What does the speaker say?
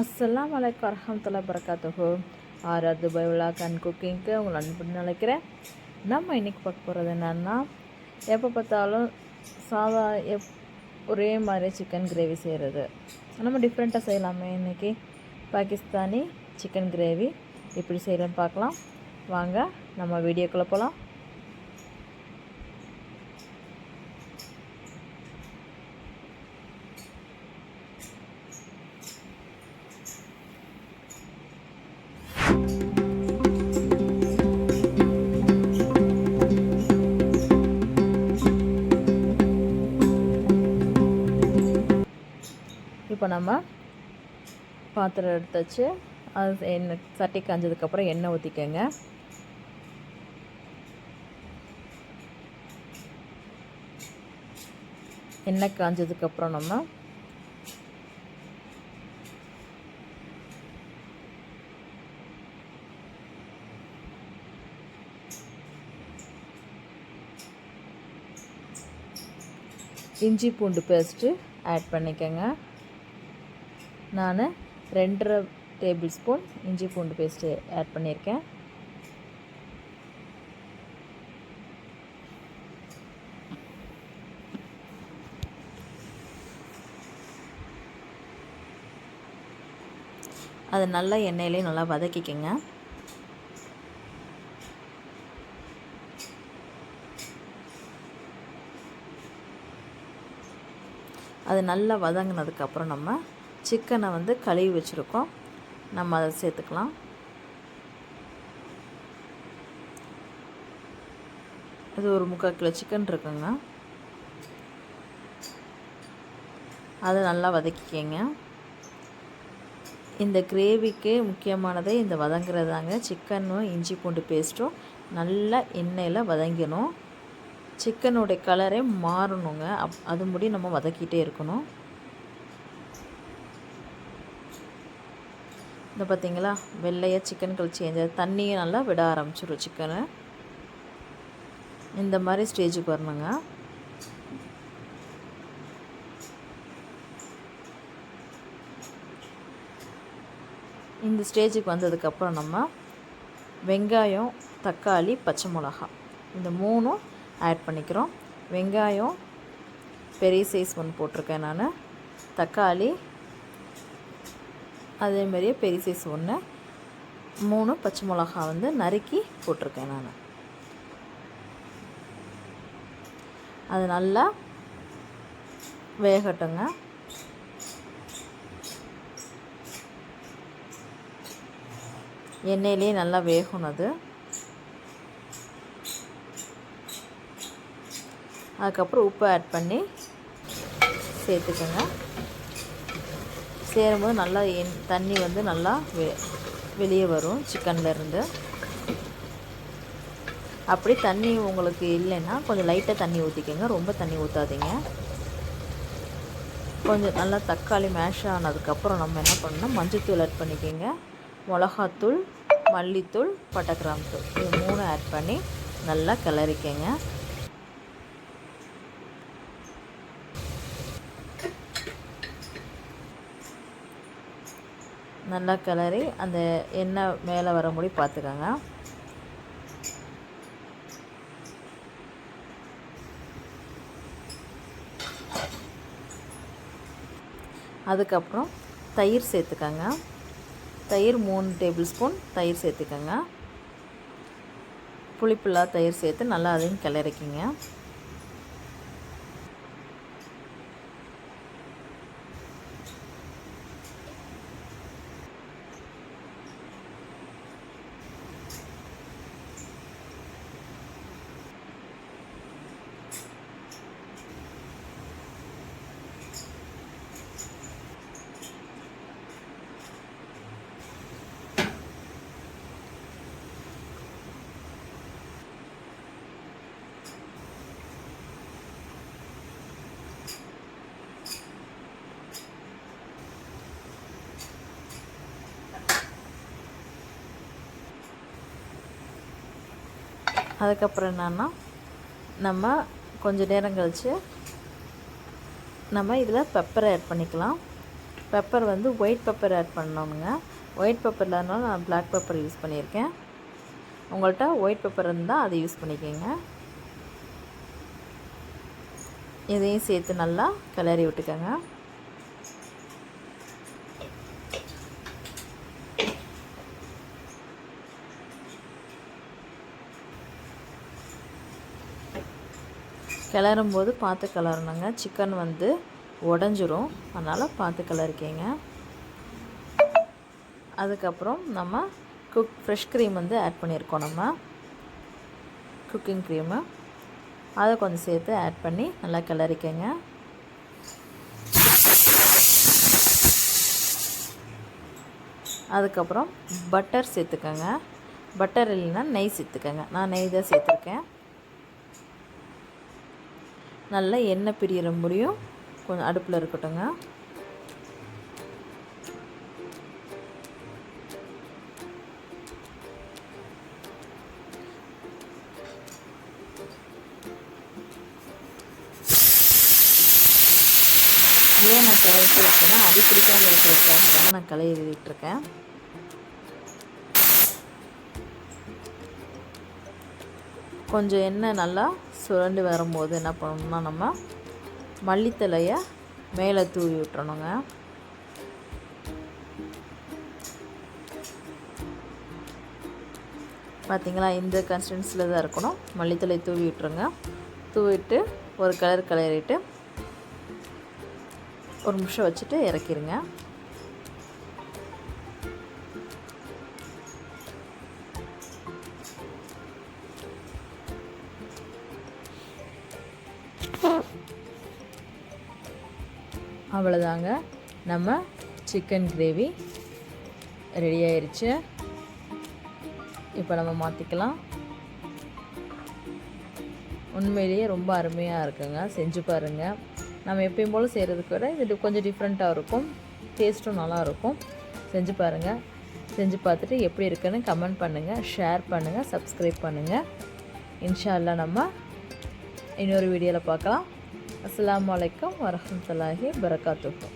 அஸ்ஸலாம் வலைக்கம் வரஹமத்துல்லா வரகாத்துஹு ஆறாவது துபாய் விழாக் கண் குக்கிங்க்கு உங்களை அனுப்பி நினைக்கிறேன். நம்ம இன்றைக்கி பார்க்க போகிறது என்னென்னா எப்போ பார்த்தாலும் சாதா எப் ஒரே மாதிரி சிக்கன் கிரேவி செய்கிறது நம்ம டிஃப்ரெண்ட்டாக செய்யலாமே இன்றைக்கி பாகிஸ்தானி சிக்கன் கிரேவி எப்படி செய்யலாம்னு பார்க்கலாம். வாங்க நம்ம வீடியோக்குள்ளே போகலாம் இப்போ நம்ம பாத்திரம் எடுத்து வச்சு அது எண்ணெய் சட்டி காஞ்சதுக்கப்புறம் எண்ணெய் ஊற்றிக்கங்க எண்ணெய் காஞ்சதுக்கப்புறம் நம்ம இஞ்சி பூண்டு பேஸ்ட்டு ஆட் பண்ணிக்கோங்க. நான் ரெண்டரை டேபிள் ஸ்பூன் இஞ்சி பூண்டு பேஸ்ட்டு ஆட் பண்ணியிருக்கேன். அது நல்லா எண்ணெயிலே நல்லா வதக்கிக்கோங்க. அது நல்லா வதங்கினதுக்கப்புறம் நம்ம சிக்கனை வந்து கழுவி வச்சுருக்கோம். நம்ம அதை சேர்த்துக்கலாம். இது ஒரு முக்கால் கிலோ சிக்கன் இருக்குங்க. அதை நல்லா வதக்கிக்கங்க. இந்த கிரேவிக்கு முக்கியமானதே இந்த வதங்குறதாங்க. சிக்கனும் இஞ்சி பூண்டு பேஸ்ட்டும் நல்லா எண்ணெயில் வதங்கணும். சிக்கனுடைய கலரே மாறணுங்க. அப் அது முடி நம்ம வதக்கிட்டே இருக்கணும். இந்த பார்த்திங்களா வெள்ளையாக சிக்கன் கழிச்சு சேஞ்ச் தண்ணியை நல்லா விட ஆரம்பிச்சிடும் சிக்கனை இந்த மாதிரி ஸ்டேஜுக்கு வரணுங்க. இந்த ஸ்டேஜுக்கு வந்ததுக்கப்புறம் நம்ம வெங்காயம் தக்காளி பச்சை மிளகா இந்த மூணும் ஆட் பண்ணிக்கிறோம். வெங்காயம் பெரிய சைஸ் ஒன்று போட்டிருக்கேன் நான். தக்காளி அதேமாரியே பெரிய சைஸ் ஒன்று மூணு பச்சை மிளகா வந்து நறுக்கி போட்டிருக்கேன் நான். அது நல்லா வேகட்டுங்க. எண்ணெயிலே நல்லா வேகணும் அது. அதுக்கப்புறம் உப்பு ஆட் பண்ணி சேர்த்துக்கோங்க. சேரும்போது நல்லா எண் தண்ணி வந்து நல்லா வெ வெளியே வரும் சிக்கன்லேருந்து அப்படி தண்ணி உங்களுக்கு இல்லைன்னா கொஞ்சம் லைட்டாக தண்ணி ஊற்றிக்கோங்க ரொம்ப தண்ணி ஊற்றாதீங்க கொஞ்சம் நல்லா தக்காளி மேஷ் ஆனதுக்கப்புறம் நம்ம என்ன பண்ணணும் மஞ்சத்தூள் ஆட் பண்ணிக்கோங்க. மிளகாத்தூள் மல்லித்தூள் பட்டைக்கிராம் தூள் இது மூணு ஆட் பண்ணி நல்லா கிளறிக்கங்க. நல்லா கிளறி அந்த எண்ணெய் மேலே வர முடி பார்த்துக்கோங்க. அதுக்கப்புறம் தயிர் சேர்த்துக்கோங்க. தயிர் மூணு டேபிள் ஸ்பூன் தயிர் சேர்த்துக்கோங்க. புளிப்பில்லா தயிர் சேர்த்து நல்லா அதையும் கிளறிக்கிங்க. அதுக்கப்புறம் என்னன்னா நம்ம கொஞ்சம் நேரம் கழித்து நம்ம இதில் பெப்பர் ஆட் பண்ணிக்கலாம். பெப்பர் வந்து ஒயிட் பெப்பர் ஆட் பண்ணோமுங்க. ஒயிட் பெப்பர் இல்லாதனால நான் பிளாக் பெப்பர் யூஸ் பண்ணியிருக்கேன். உங்கள்கிட்ட ஒயிட் பெப்பர் இருந்தால் அதை யூஸ் பண்ணிக்கோங்க. இதையும் சேர்த்து நல்லா கிளறி விட்டுக்கோங்க. கிளறும் போது பார்த்து கிளறணுங்க. சிக்கன் வந்து உடஞ்சிரும். அதனால் பார்த்து கிளறிக்கிங்க. அதுக்கப்புறம் நம்ம குக் ஃப்ரெஷ் க்ரீம் வந்து ஆட் பண்ணியிருக்கோம் நம்ம. குக்கிங் க்ரீமு அதை கொஞ்சம் சேர்த்து ஆட் பண்ணி நல்லா கிளறிக்கங்க. அதுக்கப்புறம் பட்டர் சேர்த்துக்கோங்க. பட்டர் இல்லைன்னா நெய் சேர்த்துக்கோங்க. நான் நெய் தான் சேர்த்துருக்கேன். நல்லா எண்ணெய் பிரியிற முடியும் கொஞ்சம் அடுப்பில் இருக்கட்டுங்க. ஏன் நான் கிளறிட்டு இருக்கேன்னா அது பிடிக்காம இருக்கிறதுக்காக தான் நான் கிளறிட்டு இருக்கேன் கொஞ்சம் எண்ணெய் நல்லா சுரண்டு வரும்போது என்ன பண்ணணும்னா நம்ம மல்லித்தலையை மேலே தூவி விட்டுறணுங்க. பார்த்திங்களா? இந்த கன்சிஸ்டன்சியில் தான் இருக்கணும். மல்லித்தலை தூவி விட்டுருங்க. தூவிட்டு ஒரு கலர் கலரிட்டு ஒரு நிமிஷம் வச்சுட்டு இறக்கிடுங்க அவ்வளோதாங்க நம்ம சிக்கன் கிரேவி ரெடி ஆயிடுச்சு இப்போ நம்ம மாற்றிக்கலாம் உண்மையிலேயே ரொம்ப அருமையாக இருக்குங்க. செஞ்சு பாருங்கள் நம்ம எப்பயும் போல் செய்கிறதுக்கு விட இது கொஞ்சம் டிஃப்ரெண்ட்டாக இருக்கும். டேஸ்ட்டும் நல்லாயிருக்கும் செஞ்சு பாருங்கள் செஞ்சு பார்த்துட்டு எப்படி இருக்குன்னு கமெண்ட் பண்ணுங்கள் ஷேர் பண்ணுங்கள் சப்ஸ்கிரைப் பண்ணுங்கள் இன்ஷா நம்ம இன்னொரு வீடியோவில் பார்க்கலாம். அஸ்லாம் வலைக்கம் வரமத்துல்லாஹி வரகாத்துக்கும்